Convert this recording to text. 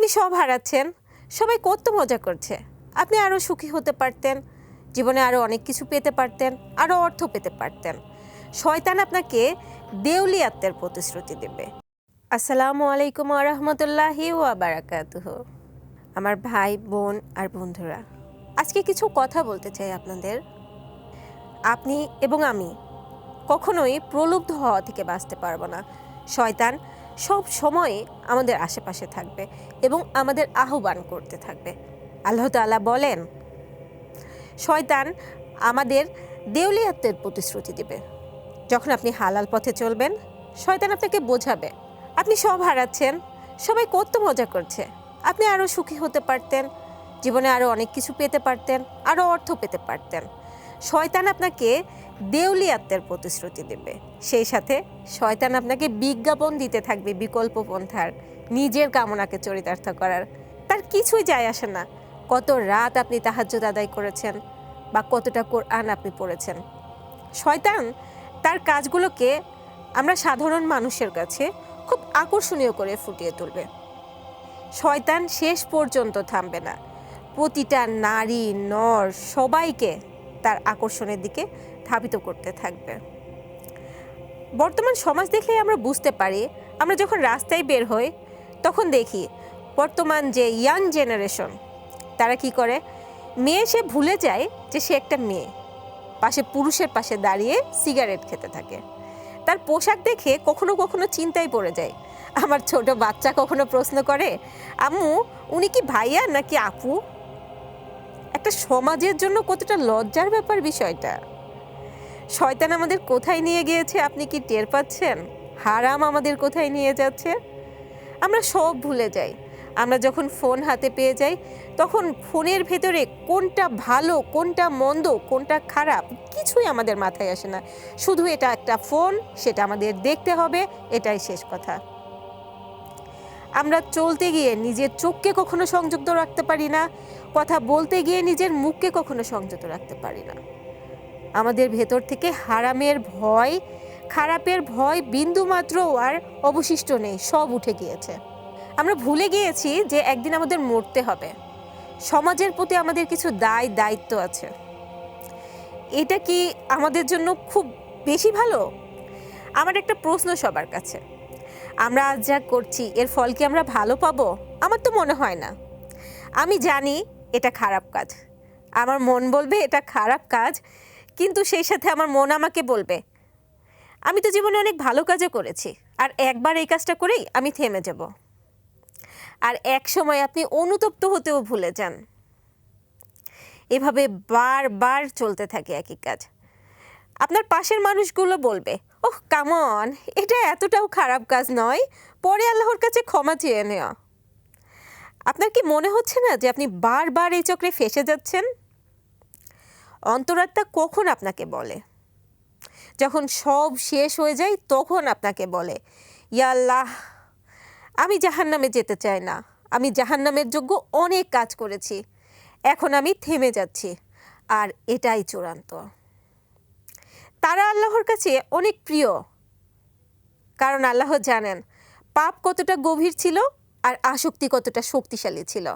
আপনি সব হারাচ্ছেন। সবাই কত মজা করছে। আপনি আরও সুখী হতে পারতেন। জীবনে আরও অনেক কিছু পেতে পারতেন আরও অর্থ পেতে পারতেন। শয়তান আপনাকে দেউলিয়াত্মের প্রতিশ্রুতি দেবে। আসসালামু আলাইকুম রহমতুল্লাহি ওয়াবারাকাতুহ আমার ভাই, বোন আর বন্ধুরা, আজকে কিছু কথা বলতে চাই আপনাদের। আপনি এবং আমি কখনোই প্রলুব্ধ হওয়া থেকে বাঁচতে পারব না। শয়তান সব সময় আমাদের আশেপাশে থাকবে এবং আমাদের আহ্বান করতে থাকবে। আল্লাহ তাআলা বলেন, শয়তান আমাদের দেউলিয়াত্মের প্রতিশ্রুতি দেবে। যখন আপনি হালাল পথে চলবেন, শয়তান আপনাকে বোঝাবে। আপনি সব হারাচ্ছেন, সবাই কত মজা করছে। আপনি আরও সুখী হতে পারতেন, জীবনে আরও অনেক কিছু পেতে পারতেন আরও অর্থ পেতে পারতেন। শয়তান আপনাকে দেউলিয়াত্মের প্রতিশ্রুতি দেবে। সেই সাথে শয়তান আপনাকে বিজ্ঞাপন দিতে থাকবে, বিকল্প পন্থার। নিজের কামনাকে চরিতার্থ করার। তার কিছুই যায় আসে না। কত রাত আপনি তাহাজ্জুদ আদায় করেছেন বা কতটা কোরআন আপনি পড়েছেন। শয়তান তার কাজগুলোকে আমরা সাধারণ মানুষের কাছে খুব আকর্ষণীয় করে ফুটিয়ে তুলবে। শয়তান শেষ পর্যন্ত থামবে না। প্রতিটা নারী, নর সবাইকে তার আকর্ষণের দিকে ধাবিত করতে থাকবে। বর্তমান সমাজ দেখলেই আমরা বুঝতে পারি, আমরা যখন রাস্তায় বের হই, তখন দেখি বর্তমান যে ইয়াং জেনারেশন, তারা কি করে? মেয়ে সে ভুলে যায় যে সে একটা মেয়ে। পাশে পুরুষের পাশে দাঁড়িয়ে সিগারেট খেতে থাকে। তার পোশাক দেখে কখনো কখনো চিন্তায় পড়ে যায়, আমার ছোট বাচ্চা কখনো প্রশ্ন করে, আম্মু, উনি কি ভাইয়া নাকি আপু? একটা সমাজের জন্য কতটা লজ্জার ব্যাপার বিষয়টা। শয়তান আমাদের কোথায় নিয়ে গিয়েছে? আপনি কি টের পাচ্ছেন? হারাম আমাদের কোথায় নিয়ে যাচ্ছে? আমরা সব ভুলে যাই। আমরা যখন ফোন হাতে পেয়ে যাই, তখন ফোনের ভেতরে কোনটা ভালো, কোনটা মন্দ, কোনটা খারাপ কিছুই আমাদের মাথায় আসে না। শুধু এটা একটা ফোন, সেটা আমাদের দেখতে হবে, এটাই শেষ কথা। আমরা চলতে গিয়ে নিজের চোখকে কখনো সংযুক্ত রাখতে পারি না। কথা বলতে গিয়ে নিজের মুখকে কখনো সংযত রাখতে পারি না। আমাদের ভেতর থেকে হারামের ভয়, খারাপের ভয় বিন্দু মাত্র আর অবশিষ্ট নেই, সব উঠে গিয়েছে। আমরা ভুলে গিয়েছি যে একদিন আমাদের মরতে হবে। সমাজের প্রতি আমাদের কিছু দায়, দায়িত্ব আছে। এটা কি আমাদের জন্য খুব বেশি ভালো? আমার একটা প্রশ্ন সবার কাছে। আমরা আজ যা করছি, এর ফল কি আমরা ভালো পাবো? আমার তো মনে হয় না। আমি জানি এটা খারাপ কাজ। আমার মন বলবে এটা খারাপ কাজ কিন্তু সেই সাথে আমার মন আমাকে বলবে, আমি তো জীবনে অনেক ভালো কাজও করেছি, আর একবার এই কাজটা করেই আমি থেমে যাব। আর এক সময় আপনি অনুতপ্ত হতেও ভুলে যান। এভাবে বারবার চলতে থাকে একই কাজ। আপনার পাশের মানুষগুলো বলবে, ওহ কামন এটা এতটাও খারাপ কাজ নয়, পরে আল্লাহর কাছে ক্ষমা চেয়ে নেওয়া। আপনার কি মনে হচ্ছে না যে আপনি বারবার এই চক্রে ফেসে যাচ্ছেন? অন্তরাত্মা কখন আপনাকে বলে? যখন সব শেষ হয়ে যায়, তখন আপনাকে বলে, ইয়া আল্লাহ, আমি জাহান্নামে যেতে চাই না। আমি জাহান্নামের যোগ্য অনেক কাজ করেছি। এখন আমি থেমে যাচ্ছি। আর এটাই চূড়ান্ত। তারা আল্লাহর কাছে অনেক প্রিয়। কারণ আল্লাহ জানেন, পাপ কতটা গভীর ছিল আর আসক্তি কতটা শক্তিশালী ছিল।